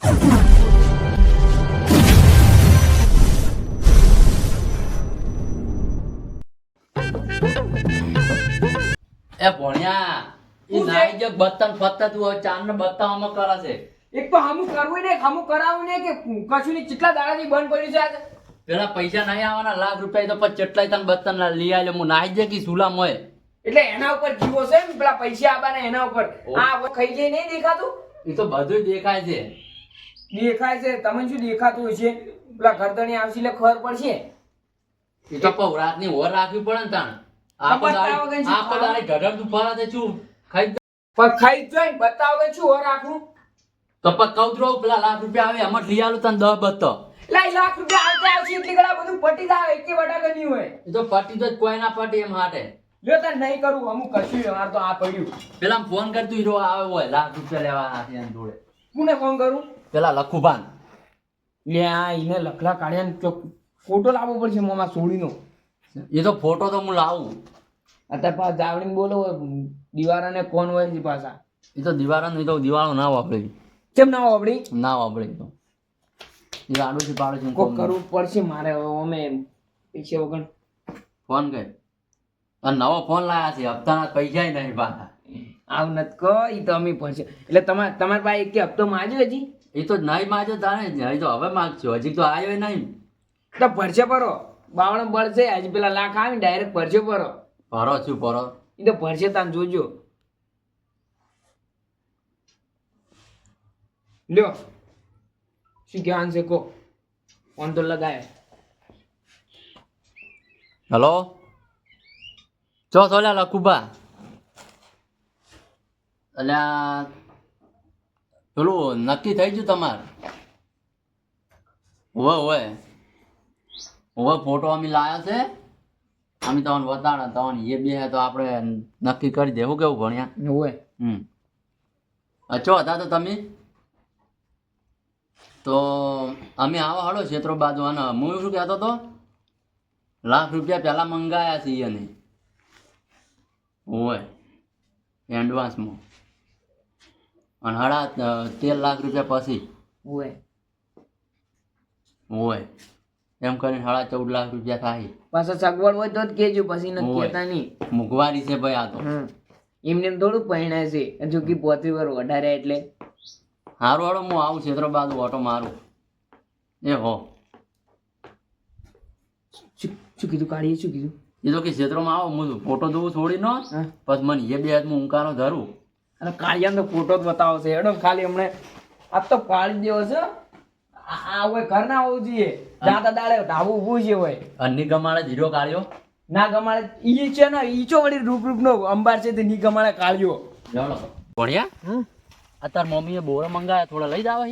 એ ભણ્યા. એ નાઈ જે બતન ફત્તા તું હવે ચાંદને બત્તાવામાં કરે છે. એક તો હમું કરવું ને હમું કરાવું ને કે કશું ની કેટલા દાડાથી બંધ પડ્યું છે. પેલા પૈસા નહીં આવવાના લાખ રૂપિયા તો પછી ચટલાય તને બતન લઈ આવ્યો હું નાઈ જે કે સુલા મોય. એટલે એના ઉપર જીવો છે ને પેલા પૈસા આવવાના એના ઉપર. આ ખાઈ જાય નહીં દેખાતું. એ તો બધું દેખાય છે. દેખાય છે તમને શું દેખાતું હોય છે પેલા ગરદણી આવશે એટલે ખબર પડશે. એ તો પૌ રાતની ઓર રાખવી પડે ને તાણ. છે ખાઈ પણ ખાઈ કે તો કહું પેલા લાખ રૂપિયા આવે એમાં લઈ આલું તને દસ બતો આ લાખ રૂપિયા આવતા આવશે એટલી ઘણા બધું પટી જાય એકે બટાકા નહીં હોય. એ તો પટી તો કોઈ ના પટી એમ હાટે. જો તાર નહીં કરું અમુક કશું તો આ પડ્યું. પેલા ફોન કરતું હીરો આવે હોય લાખ રૂપિયા લેવા છે જોડે. કોને ફોન કરું? પેલા લખુભાન. લે આ એને લખલા કાઢ્યા ને ચોક ફોટો લાવવો પડશે મોમાં સોડીનો એ તો ફોટો તો હું લાવું. અત્યારે પાછા જાવડીને બોલો દિવારાને કોણ હોય છે પાછા? એ તો દિવાળા નહીં તો દિવાળો ના વાપરે. કેમ ના વાપરી? ના વાપરે તો. એ આડોશી પાડોશી કોક કરવું પડશે મારે અમે પૈસે વગર. ફોન કર. અને નવો ફોન લાયા છે હપ્તાના પૈસા નહીં પાછા. આવ નથી કહો એ તો અમે પડશે. એટલે તમારે તમારી પાસે એક હપ્તો માજ્યો હજી? એ તો નહીં માજો તારે જ. હજી તો હવે માગજો હજી તો આવ્યો નહીં. તો ભરશે પરો. બાવણ બળશે હજી પેલા લાખ આવી ડાયરેક્ટ ભરશે પરો. ભરો છું ભરો. એ તો ભરશે તાન જોજો. લ્યો. શું કહેવાનું છે કો? ફોન તો લગાય. હલો? ચો થોડા લખુબા અલ્યા પેલું નક્કી થઈ ગયું તમારે? હોવે હોવે હોવે ફોટો અમે લાયા છે. અમે તમને વધારે તમને એ બે તો આપણે નક્કી કરી દેવું કેવું ભણ્યા? હોય હમ. અચો હતા તો તમે? તો અમે આવા હળો ક્ષેત્રો બાજુ. અને હું શું કહેતો હતો? લાખ રૂપિયા પહેલાં મંગાયા છે એને હોય એડવાન્સમાં અને હાડા તેર લાખ રૂપિયા પછી. હોય. હોય. એમ કરીને સાડા ચૌદ લાખ રૂપિયા થાય. પાછા સગવડ હોય તો જ કેજો પછી નથી. કહેતા નહીં. મોંઘવારી છે ભાઈ આ તો. એમને એમ થોડું પહેણાય છે. જો કે પોત્રી વાર વધારે એટલે. હારું હારું હું આવું ક્ષેત્રો બાજુ ઓટો મારું. એ હો. શું કીધું કાઢીએ શું કીધું? એ તો કે ક્ષેત્રમાં આવો હું ફોટો જોવું છોડી નો પછી મને એ બે હાથમાં ઊંકારો ધરું. અને કાળિયાનો ફોટો જ બતાવો છે હેડો ખાલી હમણે. આ તો કાળી દેવો છે. આ આ હોય ઘર ના હોવું જોઈએ. દાદા દાડે ધાબુ ઊભું છે હોય. અન્ય ગમાડે ધીરો કાઢ્યો ના ગમાડે. ઈ છે ને ઈ ચો વળી રૂપ રૂપ નો અંબાર છે તે ની ગમાડે કાળિયો ભણ્યા? હમ. અત્યારે મમ્મીએ બોરો મંગાયા થોડા લઈ જાવ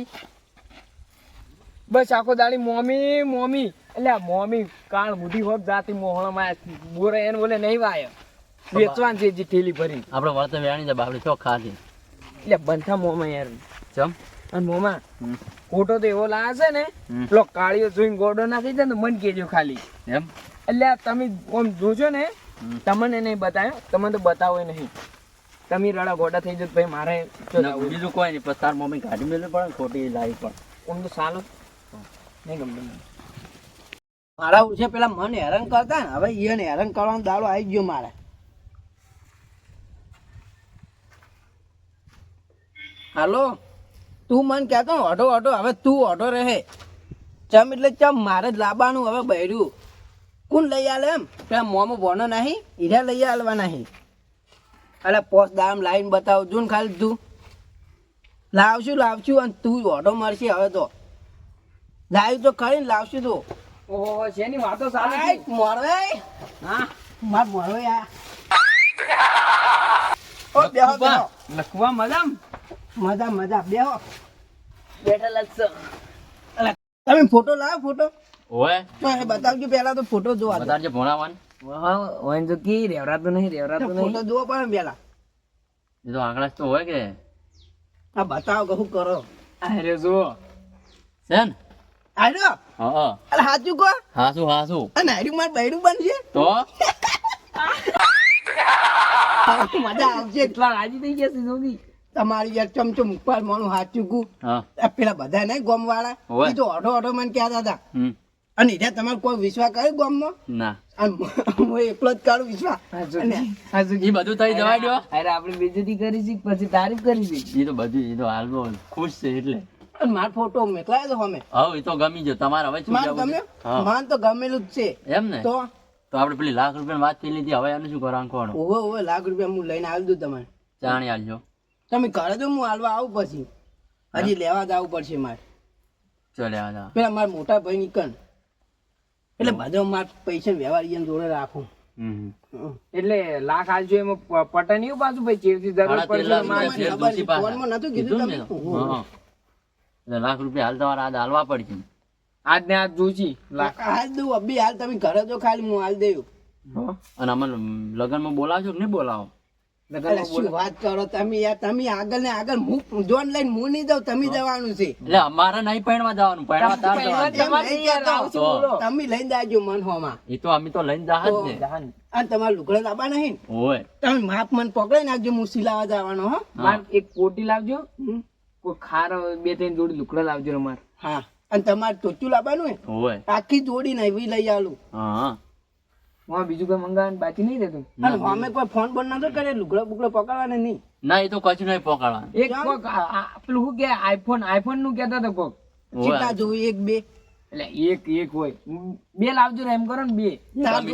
બસ આખો દાડી મોમી મોમી એટલે આ મોમી કાળ મુઢી હોત જાતી મોહણામાં બોરે એને બોલે નહીં વાય. વેચવાન છે જે ઠેલી ભરી આપણે વળતે વેણી જાય બાપડે ચોક ખાધી એટલે બંધા મોમાં યાર. ચમ? અને મોમાં ખોટો તો એવો લાવે છે ને પેલો કાળિયો જોઈને ગોડો નાખી દે ને મન કેજો ખાલી. એમ? એટલે તમે આમ જોજો ને તમને નહીં બતાવ્યો તમને તો બતાવો નહીં. તમે રડા ગોડા થઈ જતો ભાઈ મારે બીજું કોઈ નહીં પછી તાર મમ્મી કાઢી મેળવી પડે ખોટી લાવી પણ આમ તો સારું નહીં ગમતું મારા ઉછે પેલા મન હેરાન કરતા ને હવે એને હેરાન કરવાનો દાડો આવી ગયો મારે. હાલો? તું મને કહેતો ઓઢો ઓઢો હવે તું ઓઢો રહે. ચમ એટલે ચમ મારે જ લાવવાનું હવે બૈર્યું કોણ લઈ આલે એમ? પેલા મોમાં ભોનો નહીં હીરા લઈ આલવા નહીં. અરે પોસ દામ લાવીને બતાવજો ને ખાલી તું. લાવશું લાવશું અને તું ઓઢો મળશે હવે તો. લાવ્યું તો ખરી ને લાવશું તું. ઓહો શેની વાતો સારી? મોરવે. હા? માર મોરવે આ. ઓ બેહો લખવા મજામ? મજા મજા. બેહો. બેઠેલા જ તમે ફોટો લાવો ફોટો. ઓય. તો એ બતાવજો પહેલા તો ફોટો જોવા દો. વધારજે ભણાવવાનું વાહ, ઓય તો કી રેવરાતું નહીં રેવરાતું નહીં. ફોટો જોવો પણ પહેલા. એ તો આંકડા તો હોય કે? આ બતાવો કહું કરો. અરે રે છે ને આર્યો હા. અરે સાચું કહો. હાસુ હાસુ અને આર્યું માર બૈરું બનશે? તો? મજા આવશે. એટલા રાજી થઈ ગયા છે જોગી. તમારી યાર ચમચમ ઉપર મોનું હાથ ચૂકું હા. પેલા બધા નહીં ગોમ વાળા એ તો અઢો અઢો મને કહેતા હતા. અને ત્યાં તમારે કોઈ વિશ્વાસ કરે ગોમમાં? ના. હું એકલો જ કરું વિશ્વાસ. હા, હા. એ બધું થઈ જવા દો અરે આપણે બેજતી કરી છે પછી તારીફ કરી છે. એ તો બધું એ તો હાલમાં ખુશ છે એટલે. અને મારો ફોટો મેકલાય તો અમે. હવે એ તો ગમી જો તમારે હવે? ગમ્યો? હા માન તો ગમેલું જ છે. એમ ને? તો? તો આપણે પેલી લાખ રૂપિયાની વાત થઈ લીધી. હવે એનું શું કરવાનું? કોણ ઓવે ઓવે લાખ રૂપિયા હું લઈને આવી દઉં તમારે. જાણી આલજો. તમે ઘરે તો હું હાલવા આવું પછી. હજી લેવા જ આવવું પડશે મારે. હા પેલા મારા મોટા ભાઈ નીકળ. એટલે બધો માર પૈસા વ્યવહાર જોડે રાખું. એટલે લાખ આલજો એમાં પટા પટન એવું પાછું ભાઈ ચેડથી જરૂર પડશે. ફોનમાં નતું કીધું તમે? લાખ રૂપિયા હાલ તમારે આજ હાલવા પડશે. આજ ને આજ જોઈશી લાખ. હાલ દઉં અભી હાલ તમે ઘરે તો ખાલી હું હાલ દઉં અને અમે લગ્નમાં બોલાવશો કે નહીં બોલાવો? વાત કરો તમે યાર તમે આગળ ને આગળ હું જોન લઈને હું નહીં દઉં તમે જવાનું છે. એટલે અમારે નહીં પૈણવા જવાનું પૈણવા તાર જવાનું. તમારે નહીં યાર કહેતો. આવશે બોલો. તમે લઈને જાજો મન હોમાં. એ તો અમે તો લઈને જા ને. અને તમારા લુગડા લાવવા નહીં ઓય તમે માપ મને પકડાઈ નાખજો હું સિલાવા જવાનો હો. માર એક કોટી લાવજો. કોઈ ખાર બે ત્રણ જોડી લુકડા લાવજો અમારે હા. અને તમારે ટોચું લાવવાનું હોય આખી જોડી ને એવી લઈ આલું. હા. હું બીજું કોઈ મંગાવવાનું બાકી નહીં રહેતું. અને અમે કોઈ ફોન બોન નતો કરે લુગડા બુગડા પકડવાને નહીં. ના એ તો કશું નહીં પકડવાનું એક કોક પેલું શું કે આઈફોન આઈફોનનું કેતા હતા કોક. કેટલા જોઈ એક બે. એટલે એક એક હોય. બે લાવજો ને એમ કરો ને બે. તાર અમે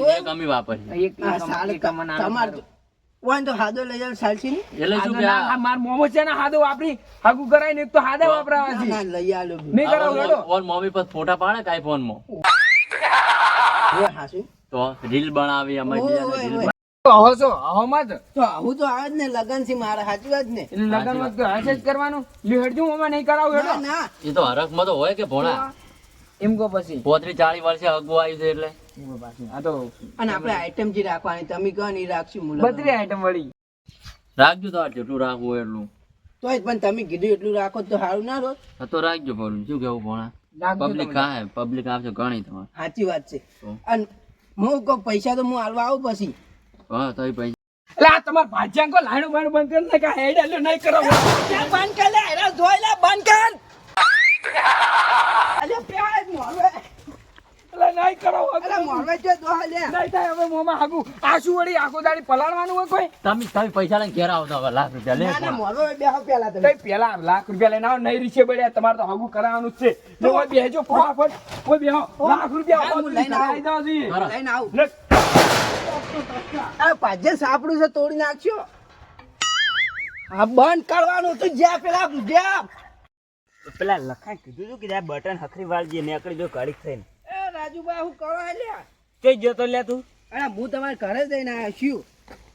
એક તમારે. તો હાદો લઈ જાવ સાલસી ની એટલે શું કે? આ માર મોમો છે ને હાદો વાપરી હાગુ કરાય ને તો હાદા વાપરાવા છે. ના, લઈ આલો. મે કરાવ ઓન- ઓન પર ફોટા પાડે કે આઈફોનમાં? હાચું? તો રીલ બનાવી અમે ઓય, બીજાને ઓય, રીલ ઓય. છો હવામાં જ. તો આવું તો આવે જ ને લગન છે મારા સાચી વાત ને. લગનમાં તો હશે જ કરવાનું. લ્યો હેડજો નહીં કરાવું હેડો. ના એ તો હરખમાં તો હોય કે ભોણા? એમ કહો પછી. પોત્રી ચાળી વર્ષે અગવો આવ્યું છે એટલે. એમ કહો પાછું. આ તો અને આપણે આઈટમ જે રાખવાની તમે કહો ને રાખશું આઈટમ વળી. રાખજો તો જેટલું રાખવું એટલું. તોય પણ તમે કીધું એટલું રાખો તો સારું ના રોજ. તો રાખજો બોલું શું કેવું ભોણા? પબ્લિક. પબ્લિક આવશે ઘણી તમારે. સાચી વાત છે. અને હું કહું પૈસા તો હું હાલવા આવું પછી. હા તો પૈસા. એટલે આ તમારા ભાજ્યા કો લાઈનો બાઈનો બંધ કરી નાખે આ હેડ આલ્યો નહીં કરો. બંધ કર લે હેરા જોઈ લે બંધ કર. અલે પ્યાર મોરવે એટલે નહીં કરો અરે મોરવે જો દો લે. નહીં થાય હવે મોમાં હાગું આશુ વળી આખો દાડી પલાળવાનું હોય કોઈ? તમે તમે પૈસા લઈને ઘેર આવતા હવે લાખ રૂપિયા લે ના. મોરવે બેહો પેલા તમે. કઈ પેલા લાખ રૂપિયા લઈને આવો નહીં રીછે બળ્યા તમારે તો હાગુ કરાવવાનું છે. જો ઓય બેજો ફટાફટ. કોઈ બેહો લાખ રૂપિયા હા, લઈને આવું. લઈને આવું. આ પાજે સાપડું છે તોડી નાખ્યો હા બંધ કરવાનું તું જ્યાં પેલા જ્યાં પેલા લખાણ કીધું હતું કે આ બટન હખરી વાળજે નીકળી જો ઘડીક થઈને. એ હું કરો લ્યા કઈ જોતો લે તું? અરે હું તમારે ઘરે જઈને આવ્યો છું.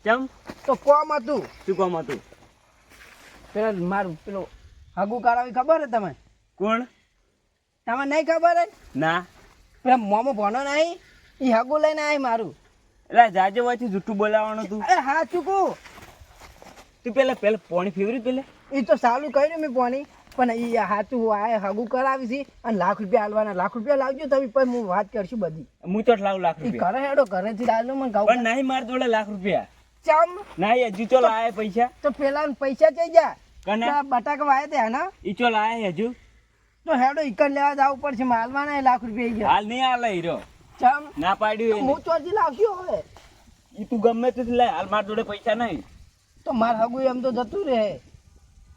ચમ તો કોમ હતું? શું કામ હતું? પેલા મારું પેલો હગુ કરાવી ખબર હે તમે કોણ? તમે નહીં ખબર હે ના. પેલા મોમો ભણો નહીં એ હગુ લઈને આવી મારું. એટલે જાજે વાંચી જૂઠું બોલાવવાનું તું. એ હા ચૂકું. તું પેલા પેલા પોણી ફેવરી પેલા? એ તો સારું કર્યું મેં પોણી. પણ એ હાચું આ હગુ કરાવી છે અને લાખ રૂપિયા આલવાના. લાખ રૂપિયા લાવજો તમે પણ હું વાત કરશું બધી. હું તો લાવ લાખ રૂપિયા. ઘરે હેડો ઘરેથી લાવજો મને પણ નહીં માર જોડે લાખ રૂપિયા. ચમ. નહીં હજુ તો લાયા પૈસા. તો પેલા પૈસા જઈ જા કને? બટાકા વાય દે ને ઈ ચો લાયા હજુ? તો હેડો ઈકન લેવા જવું પડશે માલવાના લાખ રૂપિયા ગયા. હાલ નહીં હાલે હીરો. ચમ. ના પાડ્યું હું તો હજી લાવશું હવે. ઈ તું ગમે તે લે હાલ માર જોડે પૈસા નહીં. તો માર હગુ એમ તો જતું રહે.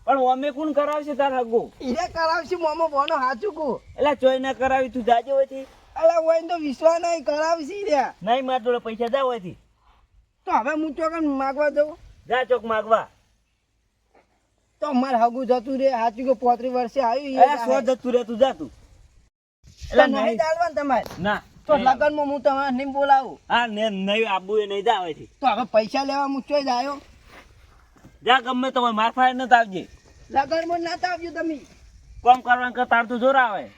પણ અમે કોણ કરાવશે તાર હગુ? ઈરે કરાવશે મોમો બોનો હાચું કુ એટલે ચોય ના કરાવી તું જાજે હોયથી. અલા હોય તો વિશ્વાસ નહીં કરાવશે રે નહીં માર જોડે પૈસા જા હોયથી. તો હવે હું ચોક માગવા જઉં? જા ચોક માગવા. તો માર હગુ જતું રે હાચું કે પોત્રી વર્ષે આવ્યું એટલે સો જતું રે તું જા તું. એટલે નહીં ચાલવાનું તમારે? ના. તો લગનમાં હું તમારે નહીં બોલાવું. હા નહીં આબુ એ નહીં જા હોયથી. તો હવે પૈસા લેવા હું ચોઈ જ આવ્યો જા ગમે તો હોય, માર ફાય નથી આવજે. લગનમાં ના નતા આવજો તમે. કોમ કરવાનું કે તાર તો જોર આવે.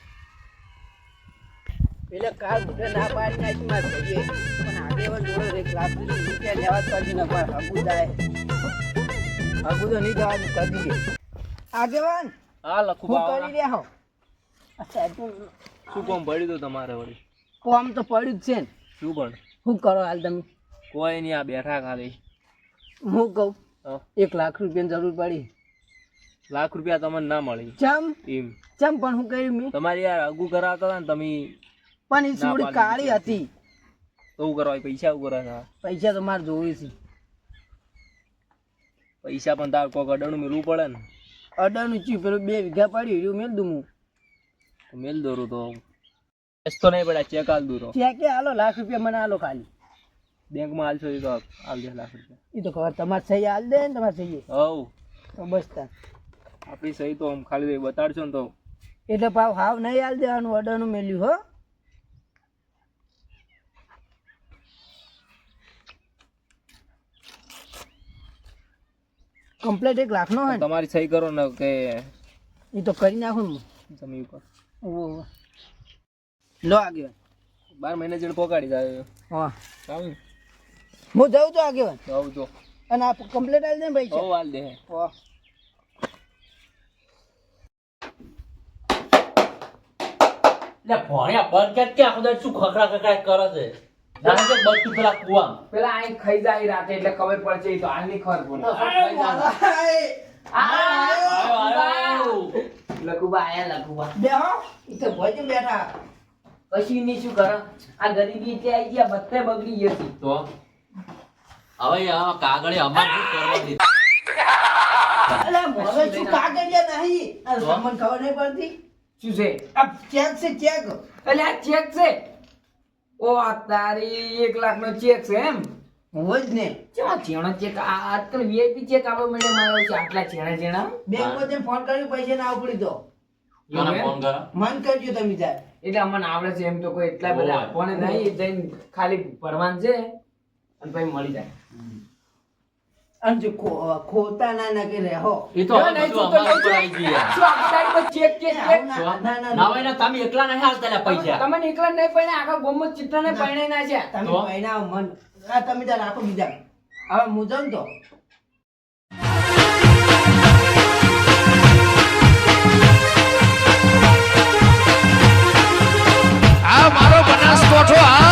પેલે કાલ બુઢે ના પાડી નાખી માર ભાઈએ. પણ આગેવાન જોડે એક લાખ રૂપિયા લેવા જ ન પર હગુ જાય. હગુ તો નહીં જવાનું કદી આગેવાન હા લખું હું કરી રહ્યા હો શું કોમ પડ્યું હતું તમારે વળી? કોમ તો પડ્યું જ છે ને. શું પણ? શું કરો હાલ તમે? કોઈ નહીં આ બેઠા ખાલી. હું કહું. એક લાખ રૂપિયાની જરૂર પડી. લાખ રૂપિયા તમને ના મળી. ચમ? એમ. ચમ પણ હું કર્યું મેં? તમારે યાર અગુ કરાવતા હતા ને તમે પણ એ છોડી કાળી હતી. તો હું કરવા પૈસા શું કરવા પૈસા તો મારે જોવે છે. પૈસા પણ તાર કોક અડાણું મેળવું પડે ને. અડાનું ચી પેલું બે વીઘા પાડી રહ્યું મેલ દઉં હું. મેલ દોરું તો. તો નહીં પડે ચેક હાલ દૂરો ત્યાં કે હાલો લાખ રૂપિયા મને હાલો ખાલી. બેંકમાં હાલશો એ તો હાલ દે લાખ રૂપિયા. એ તો ખબર તમારે સહી હાલ દે ને તમારે સહી હવ. તો બસ તાર. આપણી સહી તો આમ ખાલી બતાડશો ને તો. એટલે ભાવ હાવ નહીં હાલ દેવાનું ઓર્ડરનું મેલ્યું હો. કમ્પ્લેટ એક લાખનો હોય તમારી સહી કરો ને કે એ તો કરી નાખું ને જમીન ઉપર. લો આગળ બાર મહિના જેડ પોકાડી જાય હા. ચાલ ને. હું જઉં છું આગેવાન. જઉં છું. અને આ કમ્પ્લેટ હાલ દે ભાઈ હવ હાલ દે હો. લે ભણ્યા બંધ કે આખો દર શું ખકરા ખકરા કરે છે? જાણે છે બધું પેલા કુવા પેલા આઈ ખાઈ જાય રાતે એટલે ખબર પડશે તો હાલની ખબર પડે. લખુબા. આયા. લખુબા બેહો ઈ તો ભોજ બેઠા. પછી ની શું કરા? આ ગરીબી એટલે આઈ ગયા બધે બગડી ગઈ તો? હવે આ કાગળે અમાર શું કરવા દીધું? અલે મોરે શું કાગળિયા નહીં? આ તો? ખબર નહીં પડતી? શું છે? આ ચેક છે ચેક. અલે આ ચેક છે? ઓ આ તારી એક લાખ નો ચેક છે એમ? હોજ ને. ચેવા ચેણો ચેક? આ આજકાલ વીઆઈપી ચેક આપવા માટે મારો છે? આટલા ચેણા ચેણા? બેંકમાં ફોન કર્યો પૈસા ના ઉપડી દો. મને ફોન કરો મન કરજો તમે જાય એટલે અમને આવડે છે એમ તો કોઈ એટલા બધા ફોન નહીં જઈને ખાલી ભરવાન છે. અને પછી મળી જાય. અને જો ખોતા ના ના કે રહો એ તો હવે બધું અમારા પર આવી ગયા. ચોકસાઈ પર ચેક ચેક ચેક. ના હોય ના તમે એકલા નહીં હાલતા પૈસા. તમને એકલા નહીં પણ આખા ગોમત ચિત્ર ને પરણે ના છે. તમે પરણા મન. આ તમે ત્યાં રાખો બીજા. હવે હું જઉં તો. આ મારો બનાસકોઠો આ